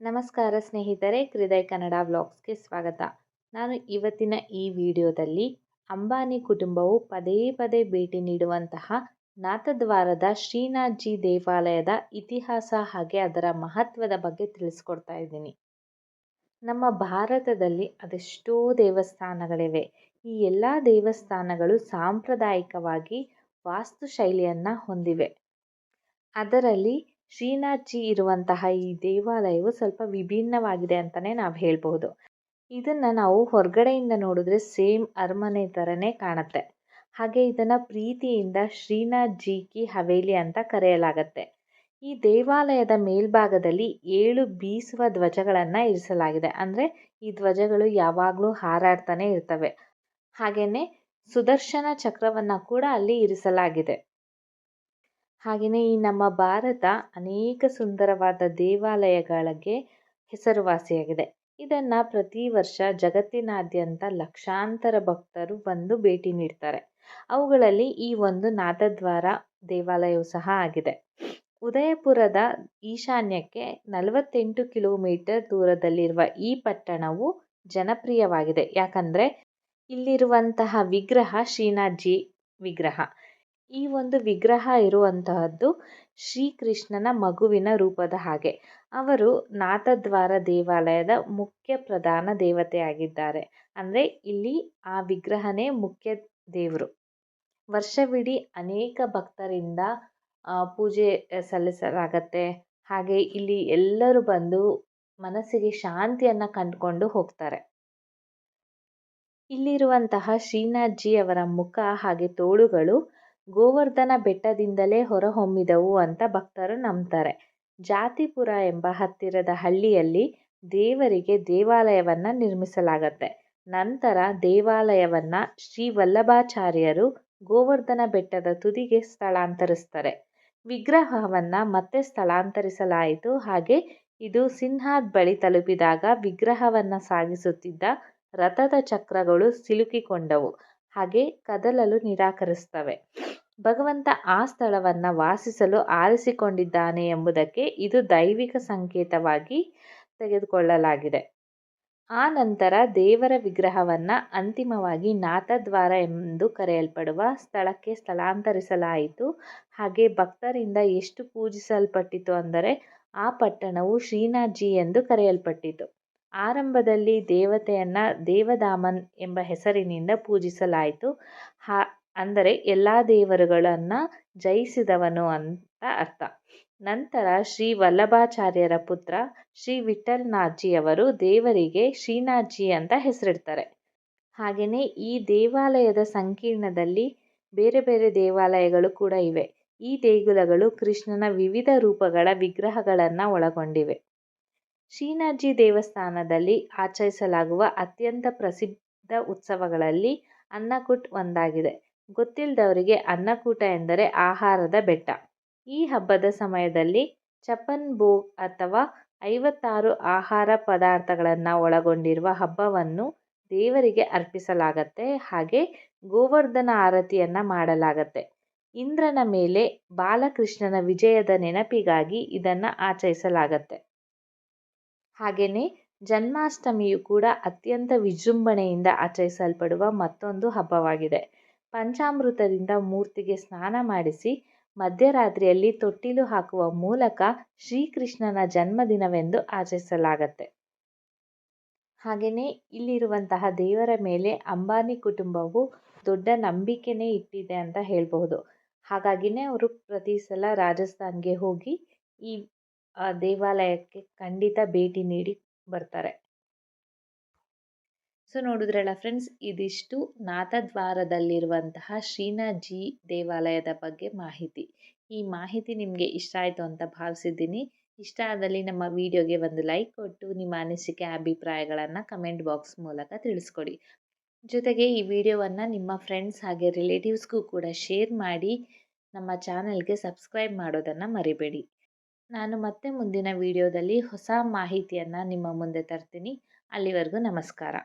ನಮಸ್ಕಾರ ಸ್ನೇಹಿತರೆ, ಹೃದಯ ಕನ್ನಡ ವ್ಲಾಗ್ಸ್ಗೆ ಸ್ವಾಗತ. ನಾನು ಇವತ್ತಿನ ಈ ವಿಡಿಯೋದಲ್ಲಿ ಅಂಬಾನಿ ಕುಟುಂಬವು ಪದೇ ಪದೇ ಭೇಟಿ ನೀಡುವಂತಹ ನಾಥದ್ವಾರದ ಶ್ರೀನಾಥ್ಜಿ ದೇವಾಲಯದ ಇತಿಹಾಸ ಹಾಗೆ ಅದರ ಮಹತ್ವದ ಬಗ್ಗೆ ತಿಳಿಸ್ಕೊಡ್ತಾ ಇದ್ದೀನಿ. ನಮ್ಮ ಭಾರತದಲ್ಲಿ ಅದೆಷ್ಟೋ ದೇವಸ್ಥಾನಗಳಿವೆ. ಈ ಎಲ್ಲ ದೇವಸ್ಥಾನಗಳು ಸಾಂಪ್ರದಾಯಿಕವಾಗಿ ವಾಸ್ತುಶೈಲಿಯನ್ನು ಹೊಂದಿವೆ. ಅದರಲ್ಲಿ ಶ್ರೀನಾಥ್ಜಿ ಇರುವಂತಹ ಈ ದೇವಾಲಯವು ಸ್ವಲ್ಪ ವಿಭಿನ್ನವಾಗಿದೆ ಅಂತಲೇ ನಾವು ಹೇಳ್ಬೋದು ಇದನ್ನು ನಾವು ಹೊರಗಡೆಯಿಂದ ನೋಡಿದ್ರೆ ಸೇಮ್ ಅರಮನೆ ಥರನೇ ಕಾಣುತ್ತೆ. ಹಾಗೆ ಇದನ್ನು ಪ್ರೀತಿಯಿಂದ ಶ್ರೀನಾಥ್ ಜಿ ಕಿ ಹವೇಲಿ ಅಂತ ಕರೆಯಲಾಗತ್ತೆ. ಈ ದೇವಾಲಯದ ಮೇಲ್ಭಾಗದಲ್ಲಿ ಏಳು ಬೀಸುವ ಧ್ವಜಗಳನ್ನು ಇರಿಸಲಾಗಿದೆ. ಅಂದರೆ ಈ ಧ್ವಜಗಳು ಯಾವಾಗಲೂ ಹಾರಾಡ್ತಾನೆ ಇರ್ತವೆ. ಹಾಗೆಯೇ ಸುದರ್ಶನ ಚಕ್ರವನ್ನು ಕೂಡ ಅಲ್ಲಿ ಇರಿಸಲಾಗಿದೆ. ಹಾಗೆಯೇ ಈ ನಮ್ಮ ಭಾರತ ಅನೇಕ ಸುಂದರವಾದ ದೇವಾಲಯಗಳಿಗೆ ಹೆಸರುವಾಸಿಯಾಗಿದೆ. ಇದನ್ನು ಪ್ರತಿ ವರ್ಷ ಜಗತ್ತಿನಾದ್ಯಂತ ಲಕ್ಷಾಂತರ ಭಕ್ತರು ಬಂದು ಭೇಟಿ ನೀಡ್ತಾರೆ. ಅವುಗಳಲ್ಲಿ ಈ ಒಂದು ನಾಥದ್ವಾರ ದೇವಾಲಯವು ಸಹ ಆಗಿದೆ. ಉದಯಪುರದ ಈಶಾನ್ಯಕ್ಕೆ ನಲವತ್ತೆಂಟು ಕಿಲೋಮೀಟರ್ ದೂರದಲ್ಲಿರುವ ಈ ಪಟ್ಟಣವು ಜನಪ್ರಿಯವಾಗಿದೆ. ಯಾಕಂದರೆ ಇಲ್ಲಿರುವಂತಹ ವಿಗ್ರಹ ಶ್ರೀನಾಥ್ಜಿ ವಿಗ್ರಹ. ಈ ಒಂದು ವಿಗ್ರಹ ಇರುವಂತಹದ್ದು ಶ್ರೀಕೃಷ್ಣನ ಮಗುವಿನ ರೂಪದ ಹಾಗೆ. ಅವರು ನಾಥದ್ವಾರ ದೇವಾಲಯದ ಮುಖ್ಯ ಪ್ರಧಾನ ದೇವತೆಯಾಗಿದ್ದಾರೆ ಅಂದರೆ ಇಲ್ಲಿ ಆ ವಿಗ್ರಹನೇ ಮುಖ್ಯ ದೇವರು. ವರ್ಷವಿಡೀ ಅನೇಕ ಭಕ್ತರಿಂದ ಪೂಜೆ ಸಲ್ಲಿಸಲಾಗತ್ತೆ. ಹಾಗೆ ಇಲ್ಲಿ ಎಲ್ಲರೂ ಬಂದು ಮನಸ್ಸಿಗೆ ಶಾಂತಿಯನ್ನು ಕಂಡುಕೊಂಡು ಹೋಗ್ತಾರೆ. ಇಲ್ಲಿರುವಂತಹ ಶ್ರೀನಾಥ್ಜಿ ಅವರ ಮುಖ ಹಾಗೆ ತೋಳುಗಳು ಗೋವರ್ಧನ ಬೆಟ್ಟದಿಂದಲೇ ಹೊರಹೊಮ್ಮಿದವು ಅಂತ ಭಕ್ತರು ನಂಬ್ತಾರೆ. ಜಾತಿಪುರ ಎಂಬ ಹತ್ತಿರದ ಹಳ್ಳಿಯಲ್ಲಿ ದೇವರಿಗೆ ದೇವಾಲಯವನ್ನು ನಿರ್ಮಿಸಲಾಗತ್ತೆ. ನಂತರ ದೇವಾಲಯವನ್ನು ಶ್ರೀ ವಲ್ಲಭಾಚಾರ್ಯರು ಗೋವರ್ಧನ ಬೆಟ್ಟದ ತುದಿಗೆ ಸ್ಥಳಾಂತರಿಸ್ತಾರೆ. ವಿಗ್ರಹವನ್ನು ಮತ್ತೆ ಸ್ಥಳಾಂತರಿಸಲಾಯಿತು. ಹಾಗೆ ಇದು ಸಿನ್ಹಾದ್ ಬಳಿ ತಲುಪಿದಾಗ ವಿಗ್ರಹವನ್ನು ಸಾಗಿಸುತ್ತಿದ್ದ ರಥದ ಚಕ್ರಗಳು ಸಿಲುಕಿಕೊಂಡವು. ಹಾಗೆ ಕದಲಲು ನಿರಾಕರಿಸ್ತವೆ ಭಗವಂತ ಆ ಸ್ಥಳವನ್ನು ವಾಸಿಸಲು ಆರಿಸಿಕೊಂಡಿದ್ದಾನೆ ಎಂಬುದಕ್ಕೆ ಇದು ದೈವಿಕ ಸಂಕೇತವಾಗಿ ತೆಗೆದುಕೊಳ್ಳಲಾಗಿದೆ. ಆ ನಂತರ ದೇವರ ವಿಗ್ರಹವನ್ನು ಅಂತಿಮವಾಗಿ ನಾಥದ್ವಾರ ಎಂದು ಕರೆಯಲ್ಪಡುವ ಸ್ಥಳಕ್ಕೆ ಸ್ಥಳಾಂತರಿಸಲಾಯಿತು. ಹಾಗೆ ಭಕ್ತರಿಂದ ಎಷ್ಟು ಪೂಜಿಸಲ್ಪಟ್ಟಿತು ಅಂದರೆ ಆ ಪಟ್ಟಣವು ಶ್ರೀನಾಥ್ಜಿ ಎಂದು ಕರೆಯಲ್ಪಟ್ಟಿತು. ಆರಂಭದಲ್ಲಿ ದೇವತೆಯನ್ನು ದೇವದಾಮನ್ ಎಂಬ ಹೆಸರಿನಿಂದ ಪೂಜಿಸಲಾಯಿತು. ಹಾ, ಅಂದರೆ ಎಲ್ಲ ದೇವರುಗಳನ್ನು ಜಯಿಸಿದವನು ಅಂತ ಅರ್ಥ. ನಂತರ ಶ್ರೀ ವಲ್ಲಭಾಚಾರ್ಯರ ಪುತ್ರ ಶ್ರೀ ವಿಠಲ್ನಾಥ್ಜಿಯವರು ದೇವರಿಗೆ ಶ್ರೀನಾಥ್ಜಿ ಅಂತ ಹೆಸರಿಡ್ತಾರೆ. ಹಾಗೆಯೇ ಈ ದೇವಾಲಯದ ಸಂಕೀರ್ಣದಲ್ಲಿ ಬೇರೆ ಬೇರೆ ದೇವಾಲಯಗಳು ಕೂಡ ಇವೆ. ಈ ದೇಗುಲಗಳು ಕೃಷ್ಣನ ವಿವಿಧ ರೂಪಗಳ ವಿಗ್ರಹಗಳನ್ನು ಒಳಗೊಂಡಿವೆ. ಶ್ರೀನಾಥ್ಜಿ ದೇವಸ್ಥಾನದಲ್ಲಿ ಆಚರಿಸಲಾಗುವ ಅತ್ಯಂತ ಪ್ರಸಿದ್ಧ ಉತ್ಸವಗಳಲ್ಲಿ ಅನ್ನಕೂಟ್ ಒಂದಾಗಿದೆ. ಗೊತ್ತಿಲ್ಲದವರಿಗೆ ಅನ್ನಕೂಟ ಎಂದರೆ ಆಹಾರದ ಬೆಟ್ಟ. ಈ ಹಬ್ಬದ ಸಮಯದಲ್ಲಿ ಚಪನ್ ಭೋಗ್ ಅಥವಾ ಐವತ್ತಾರು ಆಹಾರ ಪದಾರ್ಥಗಳನ್ನು ಒಳಗೊಂಡಿರುವ ಹಬ್ಬವನ್ನು ದೇವರಿಗೆ ಅರ್ಪಿಸಲಾಗತ್ತೆ. ಹಾಗೆ ಗೋವರ್ಧನ ಆರತಿಯನ್ನು ಮಾಡಲಾಗತ್ತೆ. ಇಂದ್ರನ ಮೇಲೆ ಬಾಲಕೃಷ್ಣನ ವಿಜಯದ ನೆನಪಿಗಾಗಿ ಇದನ್ನು ಆಚರಿಸಲಾಗತ್ತೆ. ಹಾಗೆಯೇ ಜನ್ಮಾಷ್ಟಮಿಯು ಕೂಡ ಅತ್ಯಂತ ವಿಜೃಂಭಣೆಯಿಂದ ಆಚರಿಸಲ್ಪಡುವ ಮತ್ತೊಂದು ಹಬ್ಬವಾಗಿದೆ. ಪಂಚಾಮೃತದಿಂದ ಮೂರ್ತಿಗೆ ಸ್ನಾನ ಮಾಡಿಸಿ ಮಧ್ಯರಾತ್ರಿಯಲ್ಲಿ ತೊಟ್ಟಿಲು ಹಾಕುವ ಮೂಲಕ ಶ್ರೀಕೃಷ್ಣನ ಜನ್ಮದಿನವೆಂದು ಆಚರಿಸಲಾಗತ್ತೆ. ಹಾಗೆಯೇ ಇಲ್ಲಿರುವಂತಹ ದೇವರ ಮೇಲೆ ಅಂಬಾನಿ ಕುಟುಂಬವು ದೊಡ್ಡ ನಂಬಿಕೆನೇ ಇಟ್ಟಿದೆ ಅಂತ ಹೇಳಬಹುದು. ಹಾಗಾಗಿನೇ ಅವರು ಪ್ರತಿ ಸಲ ರಾಜಸ್ಥಾನ್ಗೆ ಹೋಗಿ ಈ ದೇವಾಲಯಕ್ಕೆ ಖಂಡಿತ ಭೇಟಿ ನೀಡಿ ಬರ್ತಾರೆ. ಸೊ ನೋಡಿದ್ರಲ್ಲ ಫ್ರೆಂಡ್ಸ್ ಇದಿಷ್ಟು ನಾಥದ್ವಾರದಲ್ಲಿರುವಂತಹ ಶ್ರೀನಾಜಿ ದೇವಾಲಯದ ಬಗ್ಗೆ ಮಾಹಿತಿ. ಈ ಮಾಹಿತಿ ನಿಮಗೆ ಇಷ್ಟ ಆಯಿತು ಅಂತ ಭಾವಿಸಿದ್ದೀನಿ. ಇಷ್ಟ ಆದಲ್ಲಿ ನಮ್ಮ ವಿಡಿಯೋಗೆ ಒಂದು ಲೈಕ್ ಕೊಟ್ಟು ನಿಮ್ಮ ಅನಿಸಿಕೆ, ಅಭಿಪ್ರಾಯಗಳನ್ನು ಕಮೆಂಟ್ ಬಾಕ್ಸ್ ಮೂಲಕ ತಿಳಿಸ್ಕೊಡಿ. ಜೊತೆಗೆ ಈ ವಿಡಿಯೋವನ್ನು ನಿಮ್ಮ ಫ್ರೆಂಡ್ಸ್ ಹಾಗೆ ರಿಲೇಟಿವ್ಸ್ಗೂ ಕೂಡ ಶೇರ್ ಮಾಡಿ ನಮ್ಮ ಚಾನಲ್ಗೆ ಸಬ್ಸ್ಕ್ರೈಬ್ ಮಾಡೋದನ್ನು ಮರಿಬೇಡಿ. ನಾನು ಮತ್ತೆ ಮುಂದಿನ ವಿಡಿಯೋದಲ್ಲಿ ಹೊಸ ಮಾಹಿತಿಯನ್ನು ನಿಮ್ಮ ಮುಂದೆ ತರ್ತೀನಿ. ಅಲ್ಲಿವರೆಗೂ ನಮಸ್ಕಾರ.